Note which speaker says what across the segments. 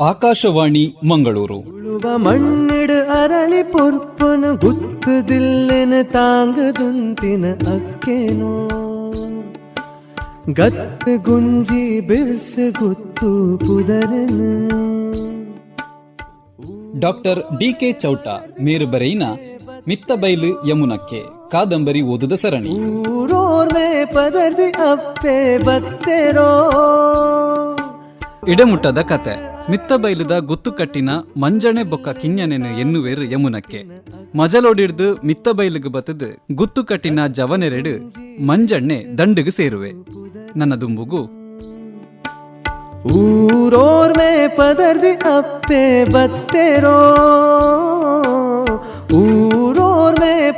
Speaker 1: ಆಕಾಶವಾಣಿ ಮಂಗಳೂರು
Speaker 2: ഉളുവ മണ്ണിട് അരളി പൊറുപ്പന് ഗുത്തുതില്ലെന് താങ്കുതുന്തിന് അക്കേനോ ಗತ್ತು ಗುಂಜಿ ಬಿರ್ಸು ಗುತ್ತು ಪುದರನು
Speaker 1: ಡಾಕ್ಟರ್ ಡಿಕೆ ಚೌಟ ಮೇರು ಬರೆಯಿನ ಮಿತ್ತಬೈಲು ಯಮುನಕ್ಕೆ ಕಾದಂಬರಿ ಓದುದ ಸರಣಿ
Speaker 2: ಊರೋರ್ಮೆ ಪದರ್ದಿ ಅಪ್ಪೆ ಬತ್ತೆರೋ
Speaker 1: ಇಡಮುಟ್ಟದ ಕತೆ. ಮಿತ್ತ ಬೈಲಿದ ಗುತ್ತುಕಟ್ಟಿನ ಮಂಜಣೆ ಬೊಕ್ಕ ಕಿನ್ಯನೆನು ಎನ್ನುವೇರು ಯಮುನಕ್ಕೆ. ಮಜಲೋಡಿಡ್ದು ಮಿತ್ತಬೈಲಿಗೆ ಗುತ್ತು ಗುತ್ತುಕಟ್ಟಿನ ಜವನೆರೆಡು ಮಂಜಣ್ಣೆ ದಂಡಿಗೆ ಸೇರುವೆ. ನನ್ನ ದುಂಬುಗು.
Speaker 2: ಊರೋರ್ಮೆ ಪದರ್ದಿ ಅಪ್ಪೆ ಬತ್ತೆರೋ.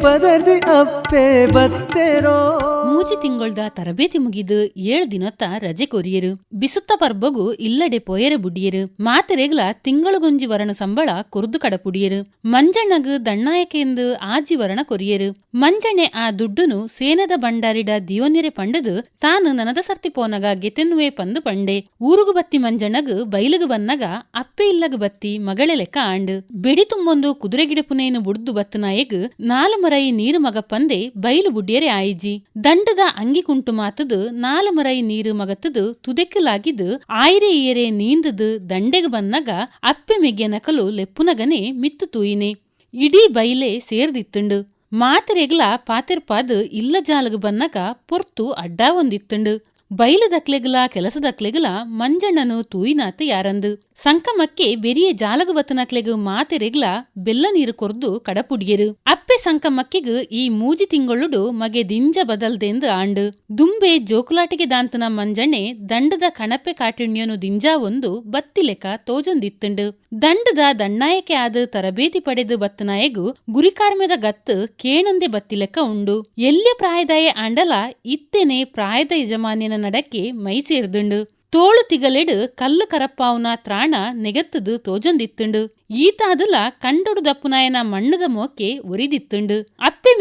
Speaker 2: ಪದರ್ದಿ ಅಪ್ಪೆ ಬತ್ತೆರೋ?
Speaker 3: ಮೂಜಿ ತಿಂಗೊಳ್ದ ತರಬೇತಿ ಮುಗಿದು ಏಳ್ ದಿನತ್ತ ರಜೆ ಕೊರಿಯರು. ಬಿಸುತ್ತ ಪರ್ಬಗು ಇಲ್ಲಡೆ ಪೊಯರೆ ಬುಡಿಯರು. ಮಾತೆರೆಗ್ಲ ತಿಂಗಳಗೊಂಜಿ ವರಣ ಸಂಬಳ ಕುರ್ದು ಕಡಪುಡಿಯರು. ಮಂಜಣ್ಣಗ್ ದಣ್ಣಾಯಕೆಂದು ಆಜಿ ವರಣ ಕೊರಿಯರು. ಮಂಜಣ್ಣೆ ಆ ದುಡ್ಡುನು ಸೇನದ ಬಂಡಾರಿಡ ದಿಯೋನಿರೆ ಪಂಡದು ತಾನು ನನದ ಸರ್ತಿ ಪೋನಗ ಗೆತೆನ್ನುವೆ ಪಂದು ಪಂಡೆ. ಊರುಗು ಬತ್ತಿ ಮಂಜಣ್ಣಗ್ ಬೈಲುಗು ಬನ್ನಗ ಅಪ್ಪೆ ಇಲ್ಲಗ ಬತ್ತಿ ಮಗಳೆ ಲೆಕ್ಕ ಆಂಡ್. ಬಿಡಿ ತುಂಬೊಂದು ಕುದುರೆ ಗಿಡಪುನೇನು ಬುಡ್ದು ಬತ್ತನಾಯಗ ನಾಲು ಮರೈ ನೀರು ಮಗಪಂದೆ ಬೈಲು ಬುಡ್ಡಿಯರೆ ಆಯಿಜಿ. ದಂಡದ ಅಂಗಿ ಕುಂಟು ಮಾತದು ನಾಲು ಮರೈ ನೀರು ಮಗತದು ತುದೆಕ್ಕಲಾಗಿದ್ದು ಆಯ್ರೆ ಏರೆ ನೀಂದದು ದಂಡೆಗೆ ಬಂದಾಗ ಅಪ್ಪೆ ಮೆಗ್ಗೆ ನಕಲು ಲೆಪ್ಪುನಗನೆ ಮಿತ್ತು ತೂಯಿನೆ. ಇಡೀ ಬೈಲೆ ಸೇರ್ದಿತ್ತುಂಡು. ಮಾತೆರೆಗ್ಲ ಪಾತೆರ್ಪಾದ್ ಇಲ್ಲ ಜಾಲಗ ಬನ್ನಗ ಪೊರ್ತು ಅಡ್ಡಾ ಒಂದಿತ್ತುಂಡು ಬೈಲು ದಕ್ಲೆಗ್ಲ ಕೆಲಸ ದಕ್ಲೆಗ್ಲ ಮಂಜಣ್ಣನು ತೂಯಿನಾತ ಯಾರಂದು. ಸಂಕಮಕ್ಕೆ ಬೆರಿಯ ಜಾಲಗ ಬತ್ತನಕ್ಲೆಗ್ ಮಾತೆರೆಗ್ಲ ಬೆಲ್ಲ ನೀರು ಕೊರ್ದು ಕಡಪುಡಿಯರು. ಸಂಕಮಕ್ಕೆಗ್ ಈ ಮೂಜಿ ತಿಂಗೊಳ್ಳುಡು ಮಗೆ ದಿಂಜ ಬದಲ್ದೆಂದು ಆಂಡು. ದುಂಬೆ ಜೋಕುಲಾಟಿಗೆ ದಾಂತನ ಮಂಜಣ್ಣೆ ದಂಡದ ಕಣಪೆ ಕಾಟಿಣ್ಯನು ದಿಂಜಾ ಒಂದು ಬತ್ತಿ ಲೆಕ್ಕ ತೋಜೊಂದಿತ್ತುಂಡು. ದಂಡದ ದಣ್ಣಾಯಕೆ ಆದ ತರಬೇತಿ ಪಡೆದು ಬತ್ತನಾಯಗು ಗುರಿಕಾರ್ಮ್ಯದ ಗತ್ತು ಕೇಣಂದೆ ಬತ್ತಿ ಲೆಕ್ಕ ಉಂಡು. ಎಲ್ಯ ಪ್ರಾಯದಾಯ ಆಂಡಲ ಇತ್ತೆನೆ ಪ್ರಾಯದ ಯಜಮಾನ್ಯನ ನಡಕ್ಕೆ ಮೈ ಸೇರ್ದುಂಡು. ತೋಳು ತಿಗಲೆಡು ಕಲ್ಲು ಕರಪ್ಪಾವ್ನ ತ್ರಾಣ ನೆಗತ್ತದು ತೋಜೊಂದಿತ್ತುಂಡು. ಈತಾದುಲ ಕಂಡೊಡು ದಪ್ಪುನಾಯನ ಮಣ್ಣದ ಮೋಕೆ ಒರಿದಿತ್ತುಂಡು. ಅಪ್ಪೆ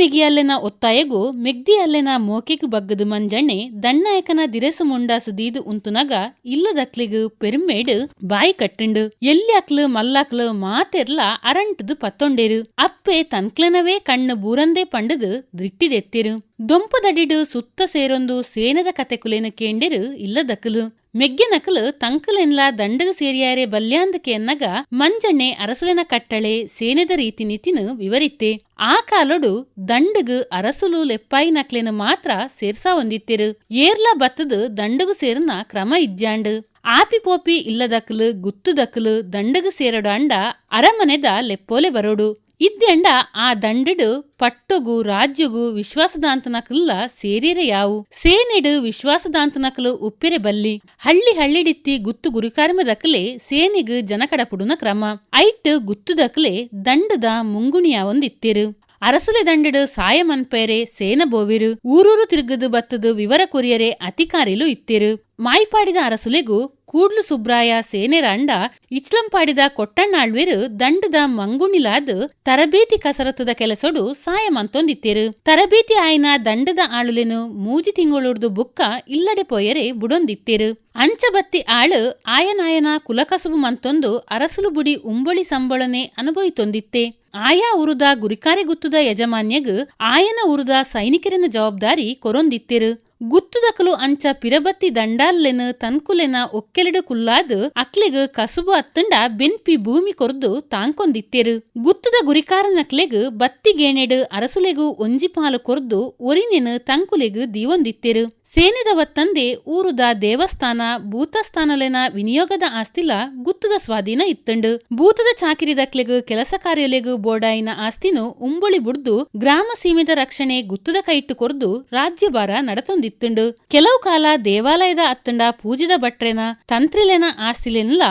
Speaker 3: ಒತ್ತಾಯಗು ಮೆಗ್ದಿ ಅಲ್ಲೆನ ಮೋಕೆಗು ಬಗ್ಗದು ಮಂಜಣ್ಣೆ ದಣ್ಣಾಯಕನ ದಿರೆಸು ಮುಂಡಾಸು ದೀದು ಉಂತುನಗ ಇಲ್ಲದಕ್ಲಿಗು ಪೆರುಮೇಡು ಬಾಯಿ ಕಟ್ಟುಂಡು. ಎಲ್ಲಿ ಅಕ್ಲು ಮಲ್ಲಕ್ಲು ಮಾತೆರ್ಲ ಅರಂಟದು ಪತ್ತೊಂಡೆರು. ಅಪ್ಪೆ ತನ್ಕ್ಲೆನವೇ ಕಣ್ಣು ಬೂರಂದೇ ಪಂಡದು ದಿಟ್ಟಿದೆತ್ತಿರು. ದೊಂಪದಡಿಡು ಸುತ್ತ ಸೇರೊಂದು ಸೇನದ ಕತೆ ಕುಲೇನು ಕೇಂಡೆರು ಇಲ್ಲದಕ್ಕಲು ಮೆಗ್ಗೆ ನಕಲು ತಂಕಲೆನ್ಲ ದಂಡಗ ಸೇರಿಯಾರೆ ಬಲ್ಯಾಂದಕ್ಕೆ ಎನ್ನಗ ಮಂಜಣ್ಣೆ ಅರಸುಲೆನ ಕಟ್ಟಳೆ ಸೇನೆದ ರೀತಿ ನೀತಿನು ವಿವರಿತ್ತೆ. ಆ ಕಾಲೊಡು ದಂಡಗು ಅರಸುಲು ಲೆಪ್ಪಾಯಿ ನಕ್ಲೆನ ಮಾತ್ರ ಸೇರ್ಸಾ ಹೊಂದಿತ್ತಿರು. ಏರ್ಲ ಬತ್ತದು ದಂಡಗು ಸೇರನ ಕ್ರಮ ಇಜ್ಜಾಂಡು. ಆಪಿ ಪೋಪಿ ಇಲ್ಲದಕ್ಲು ಗುತ್ತುದಕಲು ದಂಡಗ ಸೇರಡು ಅಂಡ ಅರಮನೆದ ಲೆಪ್ಪೋಲೆ ಬರೋಡು. ಇದ್ದೆಂಡ ಆ ದಂಡಡು ಪಟ್ಟುಗು ರಾಜ್ಯಗೂ ವಿಶ್ವಾಸದಾಂತನಕಲ್ಲ ಸೇರಿರೆ ಯಾವು? ಸೇನೆಡು ವಿಶ್ವಾಸದಾಂತನಕಲು ಉಪ್ಪಿರೆ ಬಲ್ಲಿ. ಹಳ್ಳಿ ಹಳ್ಳಿಡಿತ್ತಿ ಗುತ್ತು ಗುರಿಕಾರ್ಮದಕಲೆ ಸೇನೆಗ್ ಜನಕಡಪುಡುನ ಕ್ರಮ. ಐಟ್ ಗುತ್ತುದಕಲೆ ದಂಡದ ಮುಂಗುಣಿಯ ಒಂದಿತ್ತಿರು. ಅರಸುಲೆ ದಂಡಡು ಸಾಯ ಮನ್ಪೇರೆ ಸೇನ ಬೋವಿರು ಊರೂರು ತಿರುಗದು ಬತ್ತದು ವಿವರ ಕೊರಿಯರೆ ಅತಿಕಾರಿಲು ಇತ್ತಿರು. ಮಾಯ್ಪಾಡಿದ ಅರಸುಲೆಗು ಕೂಡ್ಲು ಸುಬ್ರಾಯ ಸೇನೆರಾಂಡ ಇಚ್ಲಂಪಾಡಿದ ಕೊಟ್ಟಣ್ಣಾಳ್ವೆರು ದಂಡದ ಮಂಗುಣಿಲಾದ್ ತರಬೇತಿ ಕಸರತ್ತದ ಕೆಲಸೊಡು ಸಾಯ ಮಂತೊಂದಿತ್ತೇರು ತರಬೇತಿ ಆಯ್ನ ದಂಡದ ಆಳುಲೆನು ಮೂಜಿ ತಿಂಗಳುಡ್ದು ಬುಕ್ಕ ಇಲ್ಲಡೆ ಪೊಯರೆ ಬುಡೊಂದಿತ್ತೇರು. ಅಂಚಬತ್ತಿ ಆಳು ಆಯನಾಯನ ಕುಲಕಸುಬು ಮಂತೊಂದು ಅರಸುಲು ಬುಡಿ ಉಂಬಳಿ ಸಂಬಳನೆ ಅನುಭವಿತೊಂದಿತ್ತೆ. ಆಯಾ ಉರುದ ಗುರಿಕಾರೆ ಗುತ್ತುದ ಯಜಮಾನ್ಯಗ್ ಆಯನ ಉರುದ ಸೈನಿಕರಿನ ಜವಾಬ್ದಾರಿ ಕೊರೊಂದಿತ್ತಿರು. ಗುತ್ತುದಕಲು ಅಂಚ ಪಿರಬತ್ತಿ ದಂಡಾಲ್ಲೆನ ತನ್ಕುಲೆನ ಒಕ್ಕೆಲೆಡು ಕುಲ್ಲಾದ್ ಅಕ್ಲೆಗ್ ಕಸುಬು ಅತ್ತಂಡ ಬೆನ್ಪಿ ಭೂಮಿ ಕೊರ್ದು ತಾಂಕೊಂದಿತ್ತೆರು. ಗುತ್ತುದ ಗುರಿಕಾರನಕ್ಲೆಗ್ ಬತ್ತಿ ಗೇಣೆಡು ಅರಸುಲೆಗು ಒಂಜಿ ಪಾಲು ಕೊರ್ದು ಒರಿನೆನು ತಂಕುಲೆಗ್ ದೀವೊಂದಿತ್ತೆರು. ಸೇನೆದವತ್ತಂದೆ ಊರುದ ದೇವಸ್ಥಾನ, ಭೂತಸ್ಥಾನಲೆನ ವಿನಿಯೋಗದ ಆಸ್ತಿಲ ಗುತ್ತುದ ಸ್ವಾಧೀನ ಇತ್ತಂಡು. ಭೂತದ ಚಾಕಿರಿದಕ್ಲೆಗ್ ಕೆಲಸ ಕಾರ್ಯಲೆಗು ಬೋಡಾಯಿನ ಆಸ್ತಿನು ಉಂಬುಳಿ ಬುಡ್ದು ಗ್ರಾಮ ಸೀಮಿತ ರಕ್ಷಣೆ ಗುತ್ತುದ ಕೈಟ್ಟು ಕೊರ್ದು ರಾಜ್ಯಭಾರ ನಡತೊಂದಿತ್ತುಂಡು. ಕೆಲವು ಕಾಲ ದೇವಾಲಯದ ಅತ್ತಂಡ ಪೂಜಿದ ಭಟ್ರೆನ, ತಂತ್ರಿಲೆನ ಆಸ್ತಿಲೆನ್ಲ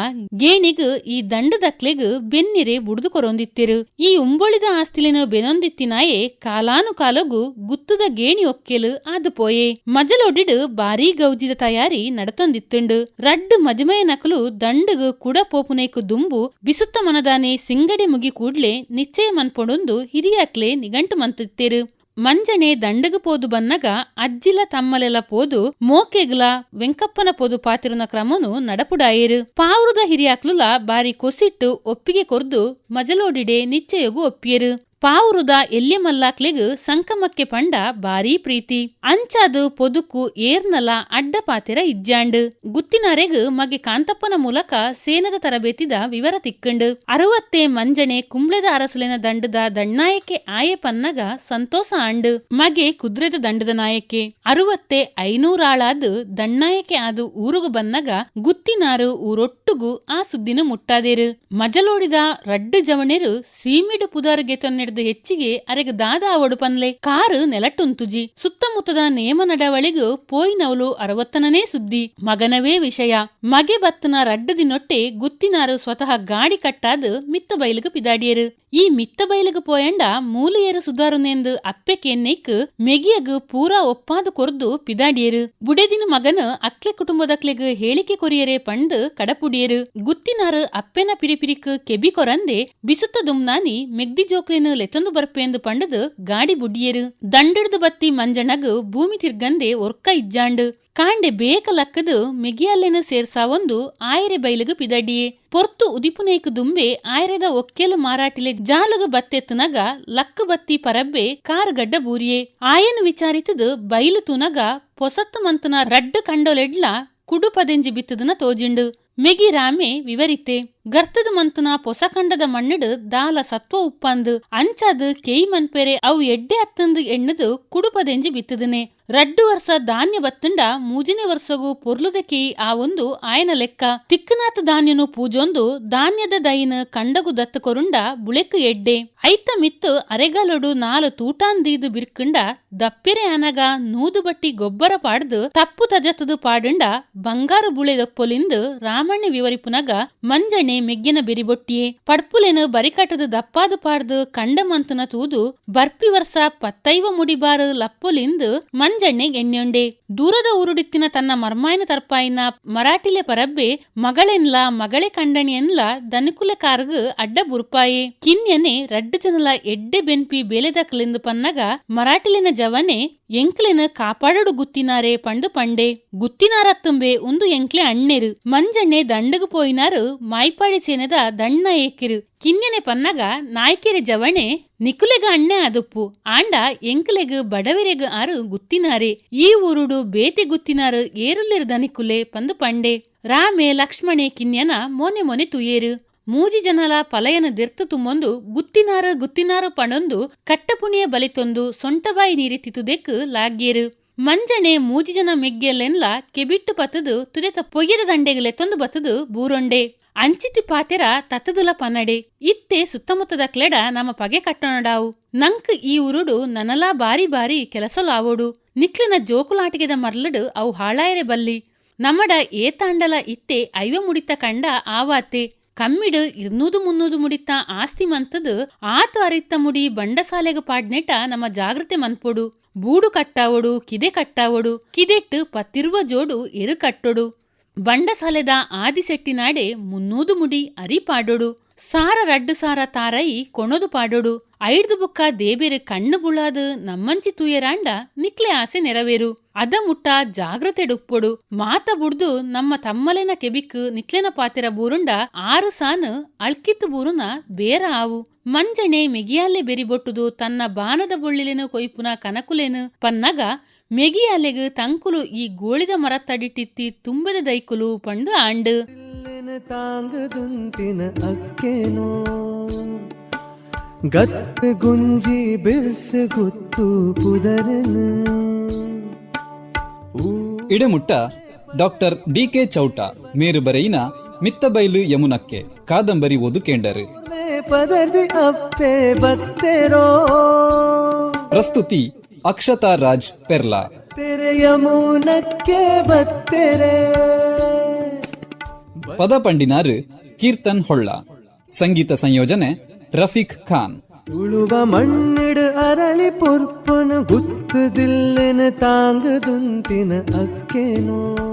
Speaker 3: ಗೇಣಿಗ್ ಈ ದಂಡದಕ್ಲೆಗ್ ಬೆನ್ನಿರೆ ಬುಡ್ದು ಕೊರೊಂದಿತ್ತಿರು. ಈ ಉಂಬೊಳಿದ ಆಸ್ತಿಲೆನು ಬೆನೊಂದಿತ್ತಿನಾಯೆ ಕಾಲಾನುಕಾಲಗೂ ಗುತ್ತುದ ಗೇಣಿ ಒಕ್ಕೆಲು ಆದು ಪೋಯೆ ಮಜಲೊಡಿಡು ಬಾರಿ ಗೌಜಿದ ತಯಾರಿ ನಡತೊಂದಿತ್ತುಂಡು. ರಡ್ಡು ಮದಿಮಯ ನಕಲು ದಂಡಗ ಕುಡ ಪೋಪುನೇಕು ದುಂಬು ಬಿಸುತ್ತ ಮನದಾನೆ ಸಿಂಗಡಿ ಮುಗಿ ಕೂಡ್ಲೆ ನಿಶ್ಚಯ ಮನ್ಪೊಡೊಂದು ಹಿರಿಯಾಕ್ಲೆ ನಿಗಂಟು ಮಂತಿತ್ತೇರು. ಮಂಜಣೆ ದಂಡಗ ಪೋದು ಬನ್ನಗ ಅಜ್ಜಿಲ ತಮ್ಮಲೆಲ ಪೋದು ಮೋಕೆಗ್ಲ ವೆಂಕಪ್ಪನ ಪೋದು ಪಾತಿರುನ ಕ್ರಮನು ನಡಪುಡಾಯೇರು. ಪಾವುರದ ಹಿರಿಯಾಕ್ಲುಲ ಬಾರಿ ಕೊಸಿಟ್ಟು ಒಪ್ಪಿಗೆ ಕೊರ್ದು ಮಜಲೋಡಿಡೆ ನಿಚ್ಚಯಗು ಒಪ್ಪಿಯರು. ಪಾವುರುದ ಎಲ್ಲಿ ಮಲ್ಲಾಕ್ಲೆಗ್ ಸಂಕಮಕ್ಕೆ ಪಂಡ ಬಾರಿ ಪ್ರೀತಿ. ಅಂಚಾದು ಪೊದುಕು ಏರ್ನಲ ಅಡ್ಡ ಪಾತೆರ ಇಜ್ಜಾಂಡ್. ಗುತ್ತಿನಾರೆಗ್ ಮಗೆ ಕಾಂತಪ್ಪನ ಮೂಲಕ ಸೇನದ ತರಬೇತಿದ ವಿವರ ತಿಕ್ಕಂಡ್. ಅರವತ್ತೆ ಮಂಜನೆ ಕುಂಬ್ಳೆದ ಅರಸುಲಿನ ದಂಡದ ದಣ್ಣಾಯಕೆ ಆಯೆ ಪನ್ನಗ ಸಂತೋಷ ಆಂಡ್. ಮಗೆ ಕುದ್ರೆದ ದಂಡದ ನಾಯಕೆ ಅರವತ್ತೆ ಐನೂರಾಳಾದ್ ದಣ್ಣಾಯಕೆ ಆದು ಊರುಗು ಬನ್ನಗ ಗುತ್ತಿನಾರು ಊರೊಟ್ಟುಗು ಆ ಸುದ್ದಿನ ಮುಟ್ಟಾದೇರು. ಮಜಲೋಡಿದ ರಡ್ಡು ಜವಣೆರು ಸೀಮಿಡು ಪುದಾರುಗೆ ತೊನ್ನೆಡ್ದು ಹೆಚ್ಚಿಗೆ ಅರೆಗ ದಾದ ಅವಡು ಪನ್ಲೆ. ಕಾರು ನೆಲಟುಂತುಜಿ ಸುತ್ತಮುತ್ತದ ನೇಮ ನಡವಳಿಗೂ ಪೋಯಿನವಲು ಅರವತ್ತನೇ ಸುದ್ದಿ. ಮಗನವೇ ವಿಷಯ. ಮಗೆ ಬತ್ತನ ರಡ್ಡದಿ ದಿನೊಟ್ಟೆ ಗುತ್ತಿನಾರು ಸ್ವತಃ ಗಾಡಿ ಕಟ್ಟಾದು ಮಿತ್ತ ಬಯಲಿಗೆ ಪಿದಾಡಿಯರು. ಈ ಮಿತ್ತ ಬಯಲಿಗೆ ಪೋಯಂಡ ಮೂಲೆಯರು ಸುಧಾರುನೆಂದು ಅಪ್ಪೆ ಕೆನ್ನೈಕ್ ಮೆಗಿಯಗು ಪೂರಾ ಒಪ್ಪಾದು ಕೊರ್ದು ಪಿದಾಡಿಯರು. ಬುಡೆದಿನ ಮಗನ ಅಕ್ಲೆ ಕುಟುಂಬದಕ್ಲೆಗ್ ಹೇಳಿಕೆ ಕೊರಿಯರೆ ಪಂಡ್ ಕಡಪುಡಿಯರು. ಗುತ್ತಿನಾರು ಅಪ್ಪೆನ ಪಿರಿಪಿರಿಕ್ ಕೆಬಿ ಕೊರಂದೆ ಬಿಸುತ್ತ ದುಮ್ನಾನಿ ಮೆಗ್ದಿ ಜೋಕ್ಲೆನು ಲೆತೊಂದು ಬರ್ಪೆಂದು ಪಂಡದು ಗಾಡಿ ಬುಡಿಯರು ದಂಡಡ್ದು ಬತ್ತಿ ಮಂಜನಗ್ ಭೂಮಿ ತಿರ್ಗಂದೆ ಒರ್ಕ ಇಜ್ಜಾಂಡ್. ಕಾಂಡೆ ಬೇಕ ಲಕ್ಕದು ಮೆಗಿಯಲ್ಲೆನ ಸೇರ್ಸಾವೊಂದು ಆಯರೆ ಬೈಲಗು ಪಿದಡಿಯೆ ಪೊರ್ತು ಉದಿಪುನೇಕು ದುಂಬೆ ಆಯರೆದ ಒಕ್ಕೆಲು ಮಾರಾಟಿಲೆ ಜಾಲಗು ಬತ್ತೆತ್ತುನಗ ಲಕ್ಕು ಬತ್ತಿ ಪರಬ್ಬೆ ಕಾರು ಗಡ್ಡ ಬೂರಿಯೆ. ಆಯನು ವಿಚಾರಿತದು ಬೈಲು ತುನಗ ಪೊಸತ್ತು ಮಂತನ ರಡ್ಡು ಕಂಡೊಲೆಡ್ಲ ಕುಡು ಪದೆಂಜಿ ಬಿತ್ತದನ ತೋಜಿಂಡು. ಮೆಗಿ ರಾಮೆ ವಿವರಿತೆ ಗರ್ತದ ಮಂತುನ ಪೊಸಕಂಡದ ಮಣ್ಣಿಡು ದಾಲ ಸತ್ವ ಉಪ್ಪಂದು, ಅಂಚಾದು ಕೇಯಿ ಮನ್ಪೆರೆ ಅವು ಎಡ್ಡೆ ಅತ್ತಂದು ಎಣ್ಣದು ಕುಡುಪದೆಂಜಿ ಬಿತ್ತದನೆ. ರಡ್ಡು ವರ್ಷ ಧಾನ್ಯ ಬತ್ತಂಡ ಮೂಜಿನೆ ವರ್ಷಗೂ ಪೊರ್ಲುದ ಕೇಯಿ ಆ ಒಂದು ಆಯನ ಲೆಕ್ಕ. ತಿಕ್ಕನಾಥ ಧಾನ್ಯನು ಪೂಜೊಂದು ಧಾನ್ಯದ ದೈನ ಕಂಡಗು ದತ್ತ ಕೊರುಂಡ ಬುಳೆಕ್ ಎಡ್ಡೆ. ಐತ ಮಿತ್ತು ಅರೆಗಲೊಡು ನಾಲು ತೂಟಾಂದೀದು ಬಿರ್ಕಂಡ ದಪ್ಪೆರೆ ಅನಗ ನೂದು ಬಟ್ಟಿ ಗೊಬ್ಬರ ಪಾಡ್ದು ತಪ್ಪು ತಜತದು ಪಾಡುಂಡ ಬಂಗಾರು ಬುಳೆದೊಪ್ಪೊಲಿಂದು ರಾಮಣ್ಣ ವಿವರಿಪುನಗ ಮಂಜಣೆ ಮೆಗ್ಗಿನ ಬಿರಿಬೊಟ್ಟಿಯೇ ಪಡ್ಪುಲೆನು ಬರಿಕಟ್ಟದು ದಪ್ಪಾದು ಪಾಡ್ದು ಕಂಡ ಮಂತುನ ತೂದು, ಬರ್ಪಿ ವರ್ಷ ಪತ್ತೈವ ಮುಡಿಬಾರು ಲಪ್ಪುಲಿಂದು ಮಂಜಣ್ಣೆ ಎಣ್ಣೆಂಡೆ ದೂರದ ಊರುಡಿತ್ತಿನ ತನ್ನ ಮರ್ಮಾಯನ ತರ್ಪಾಯಿನ ಮರಾಠಿಲೆ ಪರಬ್ಬೆ ಮಗಳೆನ್ಲ, ಮಗಳೆ ಕಂಡಣಿಯನ್ಲ ದನಕುಲ ಕಾರ್ಗ್ ಅಡ್ಡ ಬುರ್ಪಾಯೆ. ಕಿನ್ಯನೆ ರಡ್ಡ ಜನಲ ಎಡ್ಡೆ ಬೆನ್ಪಿ ಬೇಲೆದಕ್ಲೆಂದು ಪನ್ನಗ ಮರಾಠಿಲಿನ ಜವನೆ ಎಂಕ್ಲೆನ ಕಾಪಾಡಡು ಗುತ್ತಿನಾರೆ ಪಂಡು ಪಂಡೆ. ಗುತ್ತಿನಾರ ತುಂಬೆ ಒಂದು ಎಂಕ್ಲೆ ಅಣ್ಣೆರು. ಮಂಜಣ್ಣೆ ದಂಡಗು ಪೋಯಿನಾರು ಮಾಯ್ಪಾಡಿ ಸೇನೆದ ದಣ್ಣ ಏಕಿರು. ಕಿನ್ನೆನೆ ಪನ್ನಗ ನಾಯ್ಕೆರೆ ಜವಣೆ, ನಿಕುಲೆಗ ಅಣ್ಣೆ ಅದುಪ್ಪು. ಆಂಡ ಎಂಕ್ಲೆಗ ಬಡವೆರೆಗ ಆರು ಗುತ್ತಿನಾರೆ. ಈ ಊರುಡು ಬೇತೆ ಗುತ್ತಿನಾರು ಏರುಲ್ಲಿರು ನಿಕುಲೆ ಪಂದು ಪಂಡೆ. ರಾಮೆ ಲಕ್ಷ್ಮಣೆ ಕಿನ್ಯನ ಮೊನೆ ಮೊನೆ ತುಯೇರು. ಮೂಜಿ ಜನಲ ಪಲಯನ ದೆರ್ತು ತುಂಬೊಂದು ಗುತ್ತಿನಾರ ಗುತ್ತಿನಾರ ಪಣೊಂದು ಕಟ್ಟಪುಣಿಯ ಬಲಿತೊಂದು ಸೊಂಟಬಾಯಿ ನೀರಿ ತಿತುದೆಕ್ ಲಾಗ್ಯೇರು. ಮಂಜಣೆ ಮೂಜಿ ಜನ ಮೆಗ್ಗೆಲ್ಲೆನ್ಲ ಕೆಬಿಟ್ಟು ಪತದು ತುದೆತ ಪೊಯ್ಯದ ದಂಡೆಗಲೆ ತೊಂದು ಬತದು ಬೂರೊಂಡೆ. ಅಂಚಿತಿ ಪಾತೆರ ತತ್ತದುಲ ಪನ್ನಡೆ. ಇತ್ತೆ ಸುತ್ತಮುತ್ತದ ಕ್ಲೆಡ ನಮ್ಮ ಪಗೆ ಕಟ್ಟೊಣಡಾವು. ನಂಕ್ ಈ ಉರುಡು ನನಲಾ ಬಾರಿ ಬಾರಿ ಕೆಲಸಲಾವೋಡು. ನಿಕ್ಲನ ಜೋಕುಲಾಟಿಗೆದ ಮರ್ಲಡು ಅವು ಹಾಳಾಯರೆ ಬಲ್ಲಿ. ನಮ್ಮಡ ಏತಾಂಡಲ ಇತ್ತೆ ಐವ ಮುಡಿತ ಕಂಡ ಆವಾತೆ ಕಮ್ಮಿಡು ಇರ್ನೂದು ಮುನ್ನೂದು ಮುಡಿತ ಆಸ್ತಿ ಮಂತದು ಆತು ಅರಿತ ಮುಡಿ ಬಂಡಸಾಲೆಗ ಪಾಡ್ನೆಟ ನಮ್ಮ ಜಾಗ್ರತೆ ಮನ್ಪೊಡು. ಬೂಡು ಕಟ್ಟಾವೊಡು, ಕಿದೆ ಕಟ್ಟಾವೊಡು. ಕಿದೆಟ್ಟು ಪತ್ತಿರುವ ಜೋಡು ಎರು ಕಟ್ಟೊಡು. ಬಂಡಸಾಲೆದ ಆದಿಸೆಟ್ಟಿನಾಡೆ ಮುನ್ನೂದು ಮುಡಿ ಅರಿ ಪಾಡೊಡು. ಸಾರ ರಡ್ಡು ಸಾರ ತಾರೈ ಕೊಣದು ಪಾಡೋಡು. ಐಡ್ದು ಬುಕ್ಕ ದೇಬೇರೆ ಕಣ್ಣು ಬುಳಾದು ನಮ್ಮಂಚಿ ತೂಯರಾಂಡ ನಿಕ್ಲೆ ಆಸೆ ನೆರವೇರು. ಅದ ಮುಟ್ಟ ಜಾಗ್ರತೆ ಡುಪ್ಪೊಡು. ಮಾತ ಬುಡ್ದು ನಮ್ಮ ತಮ್ಮಲೆನ ಕೆಬಿಕ್ ನಿಕ್ಲೆನ ಪಾತಿರ ಬೂರುಂಡ ಆರು ಸಾನು ಅಳ್ಕಿತ್ತು ಬೂರುನ ಬೇರ ಆವು. ಮಂಜಣೆ ಮೆಗಿಯಾಲೆ ಬೆರಿಬೊಟ್ಟುದು ತನ್ನ ಬಾನದ ಬೊಳ್ಳಿಲೆನು ಕೊಯ್ಪುನ ಕನಕುಲೆನು ಪನ್ನಗ ಮೆಗಿಯಾಲೆಗ್ ತಂಕುಲು ಈ ಗೋಳಿದ ಮರತ್ತಡಿಟ್ಟಿತ್ತಿ ತುಂಬದ ದೈಕುಲು ಪಂಡು ಆಂಡು.
Speaker 2: ತಾಂಗದುಂತಿನ ಅಕ್ಕೇನೋ ಗತ್ತು ಗುಂಜಿ ಬಿರ್ಸು ಗುತ್ತು ಕುದರನು
Speaker 1: ಇಡಮುಟ್ಟ ಡಾಕ್ಟರ್ ಡಿ ಕೆ ಚೌಟ ಮೇರು ಬರೆಯಿನ ಮಿತ್ತಬೈಲು ಯಮುನಕ್ಕೆ ಕಾದಂಬರಿ ಓದು ಕೇಂಡರು.
Speaker 2: ಮೇ ಅಪ್ಪೆ ಬತ್ತೆರೋ.
Speaker 1: ಪ್ರಸ್ತುತಿ ಅಕ್ಷತಾ ರಾಜ್ ಪೆರ್ಲಾ.
Speaker 2: ತೆರೆ ಯಮುನಕ್ಕೆ ಬತ್ತೆರೆ.
Speaker 1: ಪದ ಪಂಡಿನಾರು ಕೀರ್ತನ್ ಹೊಳ್ಳ. ಸಂಗೀತ ಸಂಯೋಜನೆ ರಫೀಕ್ ಖಾನ್.
Speaker 2: ಉಳುವ ಮಣ್ಣಿಡು ಅರಳಿ ಪುರ್ಪುನ ಗುತ್ತದಿಲ್ಲೆನ ತಾಂಗದುಂತಿನ ಅಕ್ಕೇನೋ.